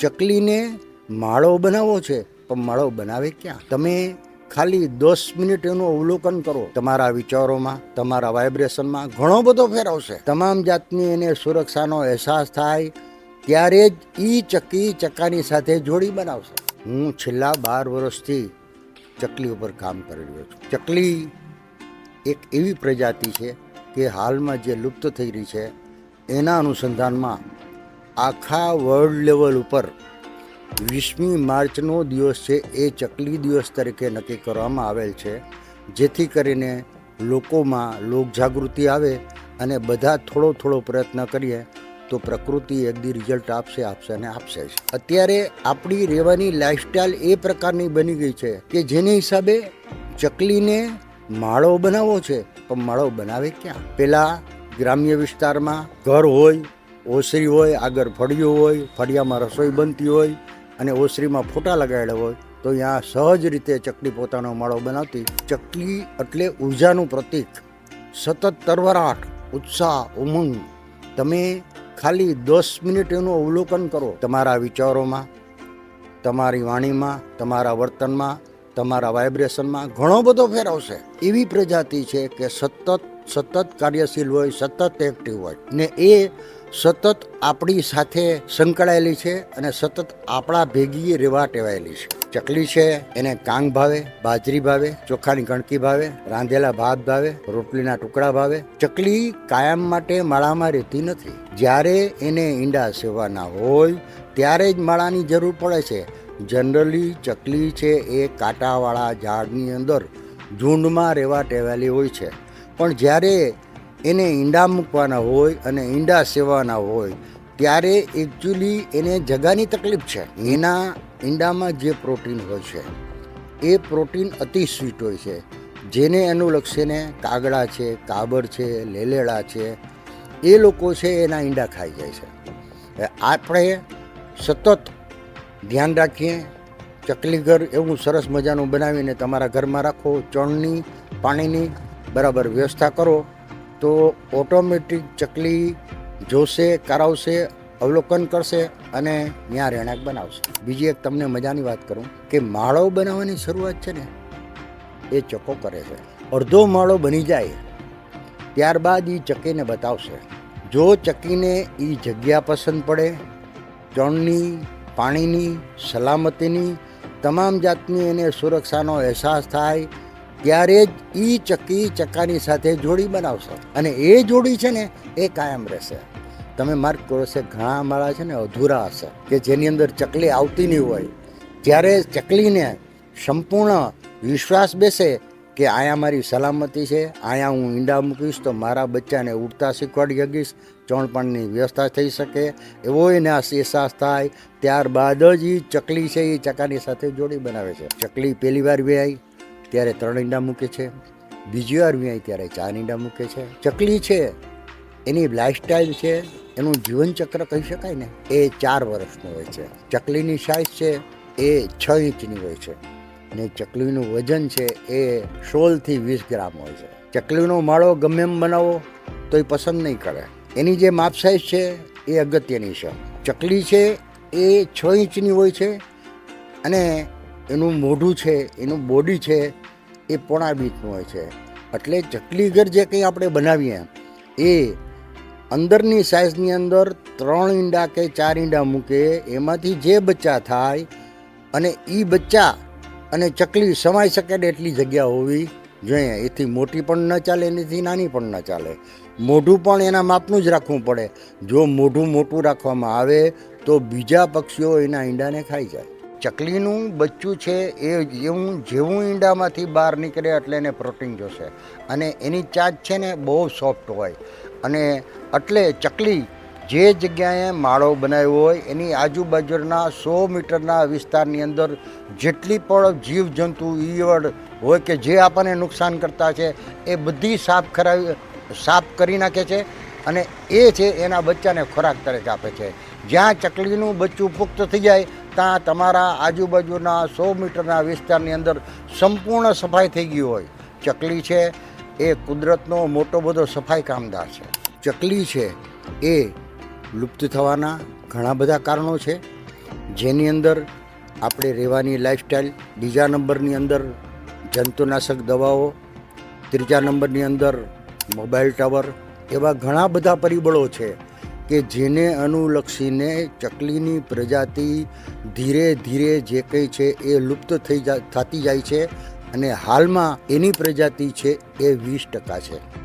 ચકલીને માળો બનાવવો છે, પણ માળો બનાવે ક્યાં? તમે ખાલી દસ મિનિટ એનું અવલોકન કરો. તમારા વિચારોમાં, તમારા વાઇબ્રેશનમાં ઘણો બધો ફેરવશે તમામ જાતની એને સુરક્ષાનો અહેસાસ થાય, ત્યારે જ એ ચક્કી ચક્કાની સાથે જોડી બનાવશે. હું છેલ્લા બાર વર્ષથી ચકલી ઉપર કામ કરી રહ્યો છું. ચકલી એક એવી પ્રજાતિ છે કે હાલમાં જે લુપ્ત થઈ રહી છે, એના અનુસંધાનમાં આખા વર્લ્ડ લેવલ ઉપર વીસમી માર્ચનો દિવસ છે, એ ચકલી દિવસ તરીકે નક્કી કરવામાં આવેલ છે. જેથી કરીને લોકોમાં લોકજાગૃતિ આવે અને બધા થોડો થોડો પ્રયત્ન કરીએ તો પ્રકૃતિ એક દી રિઝલ્ટ આપશે આપશે અને આપશે જ. અત્યારે આપણી રહેવાની લાઈફસ્ટાઈલ એ પ્રકારની બની ગઈ છે કે જેને હિસાબે ચકલીને માળો બનાવવો છે. પણ માળો બનાવે ક્યાં? પેલા ગ્રામ્ય વિસ્તારમાં ઘર હોય ઓસરી હોય, આગળ ફળિયું હોય, ફળિયામાં રસોઈ બનતી હોય અને ઓસરીમાં ફોટા લગાડેલા હોય, તો ત્યાં સહજ રીતે ચકલી પોતાનો માળો બનાવતી, ચકલી એટલે ઉર્જાનું પ્રતીક. સતત તરવરાટ, ઉત્સાહ, ઉમંગ. તમે ખાલી દસ મિનિટ એનું અવલોકન કરો તમારા વિચારોમાં, તમારી વાણીમાં, તમારા વર્તનમાં, તમારા વાઇબ્રેશનમાં ઘણો બધો ફેરવશે એવી પ્રજાતિ છે કે સતત સતત કાર્યશીલ હોય, સતત એક્ટિવ હોય. ને એ સતત આપણી સાથે સંકળાયેલી છે અને સતત આપણા ભેગી રેવા ટેવાયેલી છે. ચકલી છે, એને કાંગ ભાવે, બાજરી ભાવે, ચોખાની કણકી ભાવે, રાંધેલા ભાત ભાવે, રોટલીના ટુકડા ભાવે. ચકલી કાયમ માટે માળામાં રહેતી નથી. જ્યારે એને ઈંડા સેવાના હોય, ત્યારે જ માળાની જરૂર પડે છે. જનરલી ચકલી છે એ કાંટાવાળા ઝાડની અંદર ઝુંડમાં રહેવા ટેવાયેલી હોય છે. પણ જ્યારે એને ઈંડા મૂકવાના હોય અને ઈંડા સેવાના હોય, ત્યારે એકચ્યુઅલી એને જગાની તકલીફ છે. એના ઈંડામાં જે પ્રોટીન હોય છે, એ પ્રોટીન અતિ સ્વીટ હોય છે. જેને અનુલક્ષીને કાગડા છે, કાબર છે, લેલેડા છે, એ લોકો છે એના ઈંડા ખાઈ જાય છે. આપણે સતત ધ્યાન રાખીએ ચકલી ઘર એવું સરસ મજાનું બનાવીને તમારા ઘરમાં રાખો, ચણની, પાણીની બરાબર, વ્યવસ્થા કરો તો ઓટોમેટિક ચકલી જોશે, કરાવશે, અવલોકન કરશે અને ત્યાં રહેણાંક બનાવશે. બીજી એક તમને મજાની વાત કરું કે માળો બનાવવાની શરૂઆત છે ને, એ ચકો કરે છે. અડધો માળો બની જાય, ત્યારબાદ એ ચકીને બતાવશે. જો ચકીને એ જગ્યા પસંદ પડે ચણની પાણીની, સલામતીની, તમામ જાતની એને સુરક્ષાનો અહેસાસ થાય ત્યારે જ એ ચક્કી ચક્કાની સાથે જોડી બનાવશે. અને એ જોડી છે ને, એ કાયમ રહેશે. તમે માર્ક કરો છે ઘણા માળા છે ને, અધૂરા હશે, કે જેની અંદર ચકલી આવતી નહીં હોય. જ્યારે ચકલીને સંપૂર્ણ વિશ્વાસ બેસે કે આયા મારી સલામતી છે આયા હું ઈંડા મૂકીશ, તો મારા બચ્ચાને ઉડતા શીખવાડી શકીશ, ચણપણની વ્યવસ્થા થઈ શકે, એવો એને અહેસાસ થાય. ત્યારબાદ જ એ ચકલી છે, એ ચકાની સાથે જોડી બનાવે છે. ચકલી પહેલી વાર વેહાઈ. ત્યારે ત્રણ ઈંડા મૂકે છે. બીજી વાર વ્યાય ત્યારે ચાર ઈંડા મૂકે છે. ચકલી છે, એની લાઈફસ્ટાઈલ છે, એનું જીવનચક્ર કહી શકાય ને, એ ચાર વર્ષનું હોય છે. ચકલીની સાઇઝ છે, એ છ ઇંચની હોય છે. ને ચકલીનું વજન છે, એ સોળથી વીસ ગ્રામ હોય છે. ચકલીનો માળો ગમે એમ બનાવો તો એ પસંદ નહીં કરે. એની જે માપ સાઇઝ છે, એ અગત્યની છે. ચકલી છે, એ છ ઇંચની હોય છે. અને એનું મોઢું છે, એનું બોડી છે, એ પોણા બીટનું હોય છે. એટલે ચકલી ઘર જે કંઈ આપણે બનાવીએ, એ અંદરની સાઇઝની અંદર ત્રણ ઈંડા કે ચાર ઈંડા મૂકે, એમાંથી જે બચ્ચા થાય અને એ બચ્ચા અને ચકલી સમાઈ શકે એટલી જગ્યા હોવી જોઈએ. એથી મોટી પણ ન ચાલે, એનાથી નાની પણ ન ચાલે. મોઢું પણ એના માપનું જ રાખવું પડે. જો મોઢું મોટું રાખવામાં આવે, તો બીજા પક્ષીઓ એના ઈંડાને ખાઈ જાય. ચકલીનું બચ્ચું છે એ જેવું જેવું ઈંડામાંથી બહાર નીકળે એટલે એને પ્રોટીન જોશે. અને એની ચાંચ છે ને બહુ સોફ્ટ હોય. અને એટલે ચકલી જે જગ્યાએ માળો બનાવ્યો હોય, એની આજુબાજુના સો મીટરના વિસ્તારની અંદર જેટલી પણ જીવજંતુ, ઈયળ હોય કે જે આપણને નુકસાન કરતા છે, એ બધી સાફ કરાવી, સાફ કરી નાખે છે અને એ છે એના બચ્ચાને ખોરાક તરીકે આપે છે. જ્યાં ચકલીનું બચ્ચું પુખ્ત થઈ જાય ત્યાં તમારા આજુબાજુના સો મીટરના વિસ્તારની અંદર સંપૂર્ણ સફાઈ થઈ ગઈ હોય. ચકલી છે, એ કુદરતનો મોટો બધો સફાઈ કામદાર છે. ચકલી છે, એ લુપ્ત થવાના ઘણા બધા કારણો છે. જેની અંદર આપણે રહેવાની લાઈફસ્ટાઈલ બીજા નંબરની અંદર જંતુનાશક દવાઓ, ત્રીજા નંબરની અંદર મોબાઈલ ટાવર એવા ઘણા બધા પરિબળો છે. કે જેને અનુલક્ષીને ચકલીની પ્રજાતિ ધીરે ધીરે જે કંઈ છે એ લુપ્ત થઈ જા, થતી જાય છે અને હાલમાં એની પ્રજાતિ છે એ વીસ ટકા છે.